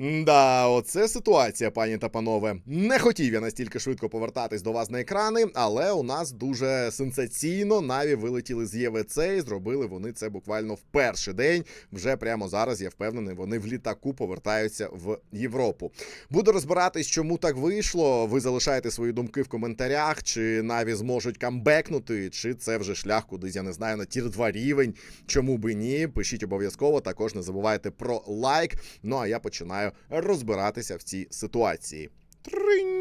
Да, оце ситуація, пані та панове. Не хотів я настільки швидко повертатись до вас на екрани, але у нас дуже сенсаційно наві вилетіли з ЄВЦ і зробили вони це буквально в перший день. Вже прямо зараз я впевнений, вони в літаку повертаються в Європу. Буду розбиратись, чому так вийшло. Ви залишаєте свої думки в коментарях, чи наві зможуть камбекнути, чи це вже шлях кудись, я не знаю, на тір 2 рівень. Чому би ні? Пишіть обов'язково. Також не забувайте про лайк. Ну а я починаю розбиратися в цій ситуації. Тринь!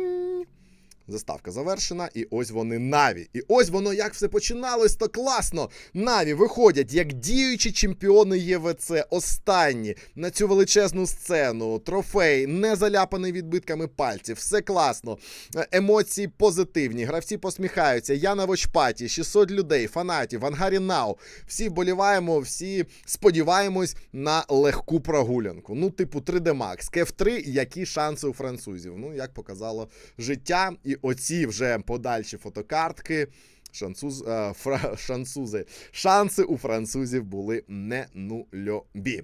Заставка завершена, і ось вони Наві. І ось воно як все починалось, то класно. Наві виходять як діючі чемпіони ЄВЦ, останні на цю величезну сцену. Трофей, не заляпаний відбитками пальців. Все класно. Е, Емоції позитивні. Гравці посміхаються. Я на вочпаті, 600 людей, фанатів, ангарі Нау. Всі вболіваємо, всі сподіваємось на легку прогулянку. Ну, типу, 3D Max. Кеф 3, які шанси у французів? Ну, як показало життя, і оці вже подальші фотокартки. Шансуз, е, фра, шансузи. Шанси у французів були не нульові.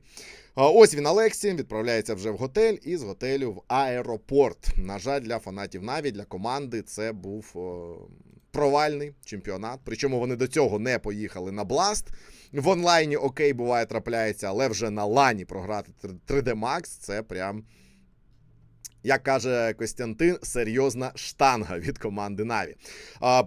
Ось він Алексій відправляється вже в готель і з готелю в аеропорт. На жаль, для фанатів Наві, для команди це був провальний чемпіонат. Причому вони до цього не поїхали на Бласт. В онлайні окей, буває, трапляється, але вже на лані програти 3D Max це прям. Як каже Костянтин, серйозна штанга від команди Наві.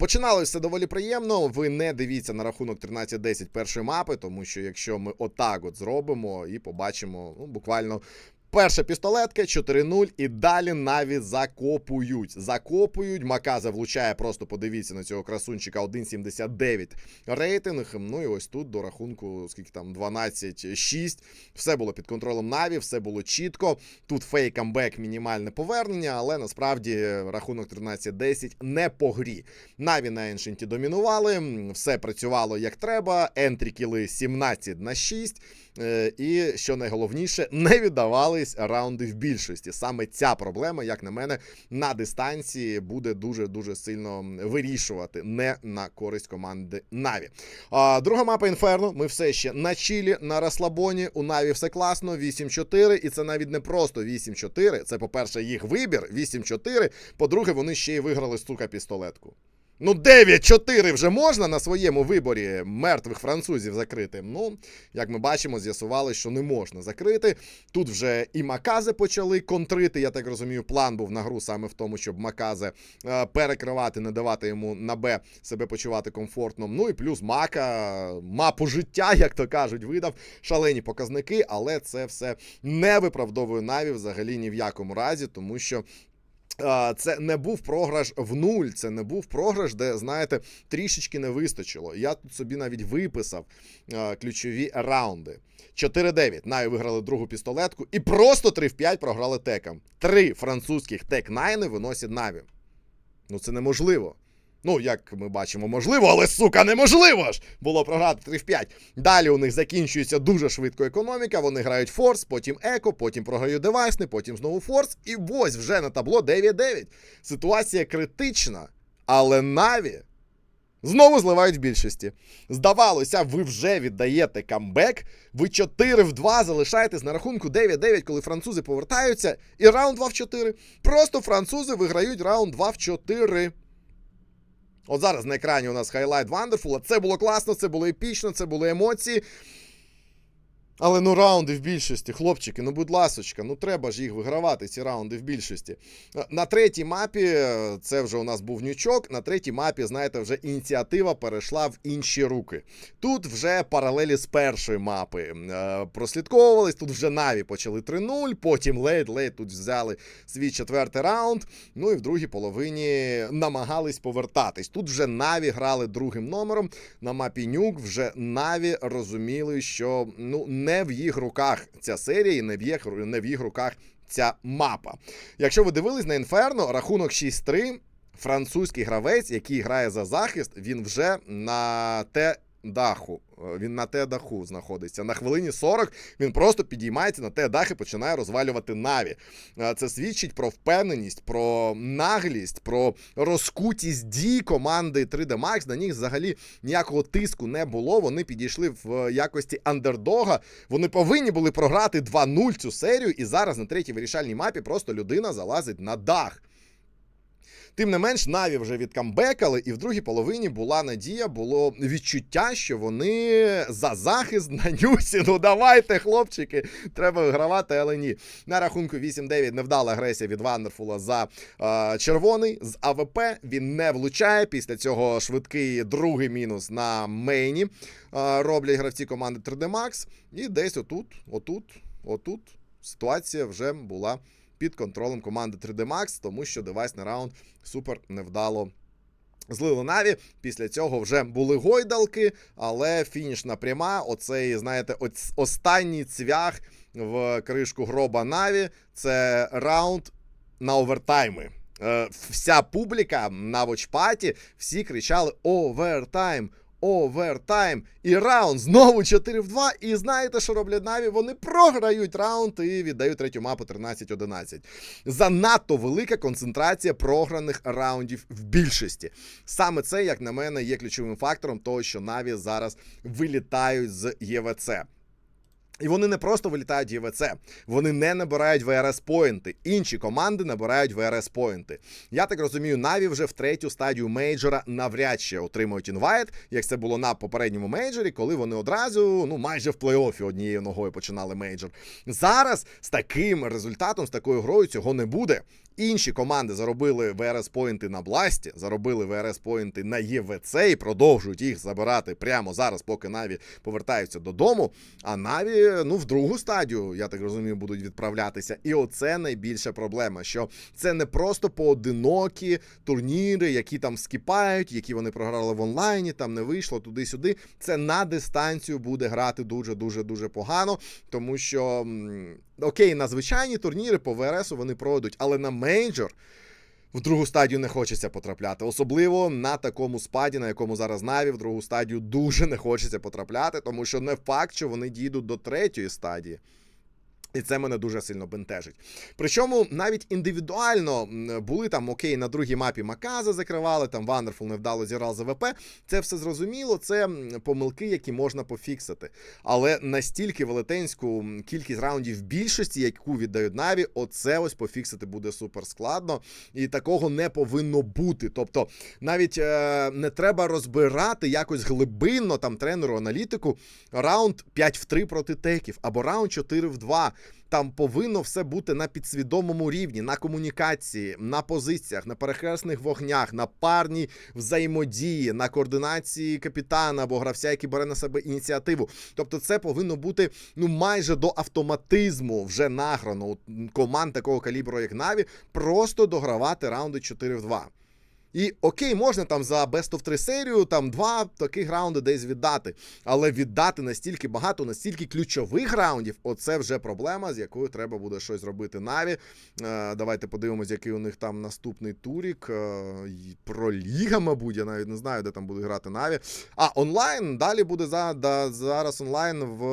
Починалося все доволі приємно. Ви не дивіться на рахунок 13-10 першої мапи, тому що якщо ми отак от зробимо і побачимо ну, буквально. Перша пістолетка 4-0, і далі наві закопують. Закопують. Маказа влучає, просто подивіться на цього красунчика 1,79 рейтинг. Ну і ось тут до рахунку, скільки там 12-6. Все було під контролем Наві, все було чітко. Тут фейк камбек, мінімальне повернення, але насправді рахунок 13-10 не по грі. Наві на Еншенті домінували, все працювало як треба. Ентрі кіли 17 на 6. Е, І що найголовніше, не віддавались раунди в більшості. Саме ця проблема, як на мене, на дистанції буде дуже дуже сильно вирішувати не на користь команди Наві. Друга мапа Інферно. Ми все ще на чілі, на розслабоні. У Наві все класно. 8-4. І це навіть не просто 8-4. Це, по-перше, їх вибір. 8-4. По-друге, вони ще й виграли сука пістолетку. Ну, 9-4 вже можна на своєму виборі мертвих французів закрити. Ну, як ми бачимо, з'ясували, що не можна закрити. Тут вже і Макази почали контрити. Я так розумію, план був на гру саме в тому, щоб Макази е, перекривати, не давати йому на Б себе почувати комфортно. Ну і плюс Мака, мапу життя, як то кажуть, видав шалені показники, але це все не виправдовує Наві взагалі ні в якому разі, тому що. Це не був програш в нуль, це не був програш, де, знаєте, трішечки не вистачило. Я тут собі навіть виписав ключові раунди. 4-9. Наві виграли другу пістолетку і просто 3 в 5 програли текам. Три французьких тек найни виносять Наві. Ну це неможливо. Ну, як ми бачимо, можливо, але сука, неможливо ж було програти 3 в 5. Далі у них закінчується дуже швидко економіка. Вони грають форс, потім еко, потім програють девайсни, потім знову форс. І ось вже на табло 9-9. Ситуація критична, але Наві знову зливають в більшості. Здавалося, ви вже віддаєте камбек. Ви 4 в 2 залишаєтесь на рахунку 9-9, коли французи повертаються, і раунд 2 в 4. Просто французи виграють раунд 2 в 4. От зараз на екрані у нас хайлайт Вандерфула. Це було класно, це було епічно, це були емоції. Але ну раунди в більшості, хлопчики, ну будь ласочка, ну треба ж їх вигравати, ці раунди в більшості. Е, На третій мапі, е, це вже у нас був нючок. На третій мапі, знаєте, вже ініціатива перейшла в інші руки. Тут вже паралелі з першої мапи е, прослідковувались. Тут вже Наві почали 3-0, потім ледь-ледь тут взяли свій четвертий раунд. Ну і в другій половині намагались повертатись. Тут вже Наві грали другим номером. На мапі Нюк вже Наві розуміли, що ну не в їх руках ця серія, і не в їх, не в їх руках ця мапа. Якщо ви дивились на Інферно, рахунок 6-3. Французький гравець, який грає за захист, він вже на те даху. Е, Він на те даху знаходиться. На хвилині 40 він просто підіймається на те дах і починає розвалювати Наві. Е, Це свідчить про впевненість, про наглість, про розкутість дій команди 3D Max. На них взагалі ніякого тиску не було. Вони підійшли в якості андердога. Вони повинні були програти 2-0 цю серію, і зараз на третій вирішальній мапі просто людина залазить на дах. Тим не менш, Наві вже відкамбекали, і в другій половині була надія, було відчуття, що вони за захист на нюсі. Ну давайте, хлопчики, треба вигравати, але ні. На рахунку 8-9 невдала агресія від Вандерфула за е, червоний з АВП. Він не влучає. Після цього швидкий другий мінус на мейні е, роблять гравці команди 3D Max. І десь отут, отут, отут ситуація вже була під контролем команди 3D Max, тому що девайсний раунд супер невдало. Злили Наві. Після цього вже були гойдалки, але фінішна пряма. Оцей, знаєте, останній цвях в кришку гроба Наві. Це раунд на овертайми. Е, вся публіка на вочпаті всі кричали овертайм. Овертайм і раунд знову 4 в 2. І знаєте, що роблять Наві? Вони програють раунд і віддають третю мапу 13-11. Занадто велика концентрація програних раундів в більшості. Саме це, як на мене, є ключовим фактором того, що Наві зараз вилітають з ЄВЦ. І вони не просто вилітають ЄВЦ, вони не набирають ВРС поінти. Інші команди набирають ВРС поінти. Я так розумію, Наві вже в третю стадію мейджора навряд чи отримують інвайт, як це було на попередньому мейджорі, коли вони одразу, ну майже в плей-офі однією ногою починали мейджор. Зараз з таким результатом, з такою грою цього не буде. Інші команди заробили ВРС поінти на Бласті, заробили ВРС поінти на ЄВЦ і продовжують їх забирати прямо зараз, поки Наві повертаються додому. А Наві, ну, в другу стадію, я так розумію, будуть відправлятися. І оце найбільша проблема, що це не просто поодинокі турніри, які там скіпають, які вони програли в онлайні, там не вийшло туди-сюди. Це на дистанцію буде грати дуже дуже дуже погано, тому що окей, на звичайні турніри по ВРСу вони пройдуть, але на мейджор. В другу стадію не хочеться потрапляти, особливо на такому спаді, на якому зараз Наві, в другу стадію дуже не хочеться потрапляти, тому що не факт, що вони дійдуть до третьої стадії. І це мене дуже сильно бентежить. Причому навіть індивідуально були там окей, на другій мапі Маказа закривали, там Вандерфул невдало зіграв за ВП. Це все зрозуміло, це помилки, які можна пофіксити. Але настільки велетенську кількість раундів більшості, яку віддають Наві, оце ось пофіксити буде супер складно. І такого не повинно бути. Тобто, навіть е, не треба розбирати якось глибинно там тренеру аналітику раунд 5 в 3 проти теків або раунд 4 в 2. Там повинно все бути на підсвідомому рівні, на комунікації, на позиціях, на перехресних вогнях, на парній взаємодії, на координації капітана або гравця, який бере на себе ініціативу. Тобто, це повинно бути ну майже до автоматизму вже награно у команд такого калібру, як Наві, просто догравати раунди 4 в 2. І окей, можна там за Best of 3 серію, там два таких раунди десь віддати. Але віддати настільки багато, настільки ключових раундів, оце вже проблема, з якою треба буде щось робити Наві. Е, давайте подивимось, який у них там наступний турік. Е, про Ліга, мабуть, я навіть не знаю, де там буде грати Наві. А онлайн далі буде за, да, зараз онлайн в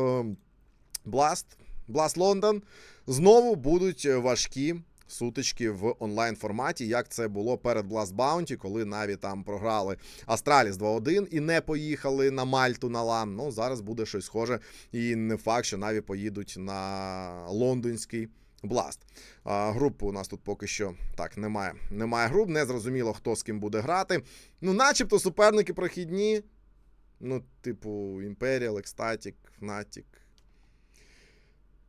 Blast, Blast London. Знову будуть важкі сутички в онлайн форматі, як це було перед Blast Bounty, коли Наві там програли Астраліс 2-1 і не поїхали на Мальту на лан. Ну зараз буде щось схоже, і не факт, що Наві поїдуть на лондонський. Бласт. А, групи у нас тут поки що так немає. Немає груп, не зрозуміло, хто з ким буде грати. Ну, начебто суперники прохідні. Ну, типу, Imperial, Ecstatic, Fnatic.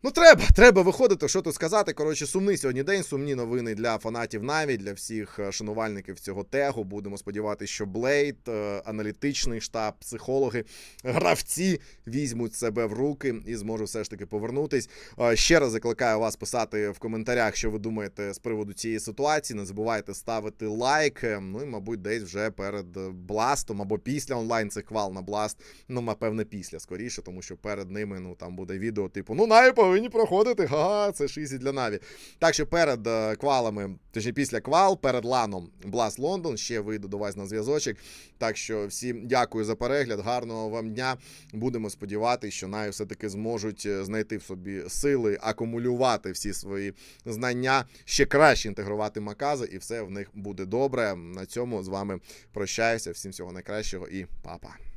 Ну, треба, треба виходити, що тут сказати. Коротше, сумний сьогодні день, сумні новини для фанатів Наві, для всіх е, шанувальників цього тегу. Будемо сподіватися, що Блейд, е, аналітичний штаб, психологи, гравці візьмуть себе в руки і зможуть все ж таки повернутись. Е, Ще раз закликаю вас писати в коментарях, що ви думаєте з приводу цієї ситуації. Не забувайте ставити лайк. Ну і, мабуть, десь вже перед бластом або після онлайн цих хвал на бласт. Ну, напевне, після скоріше, тому що перед ними ну там буде відео, типу, ну Наві повинні проходити. Га, це ж ізі для Наві. Так що перед е, квалами, точніше після квал, перед ланом Blast London, ще вийду до вас на зв'язочок. Так що всім дякую за перегляд, гарного вам дня. Будемо сподіватися, що Наві все-таки зможуть е, знайти в собі сили, акумулювати всі свої знання, ще краще інтегрувати макази, і все в них буде добре. На цьому з вами прощаюся. Всім всього найкращого і па-па.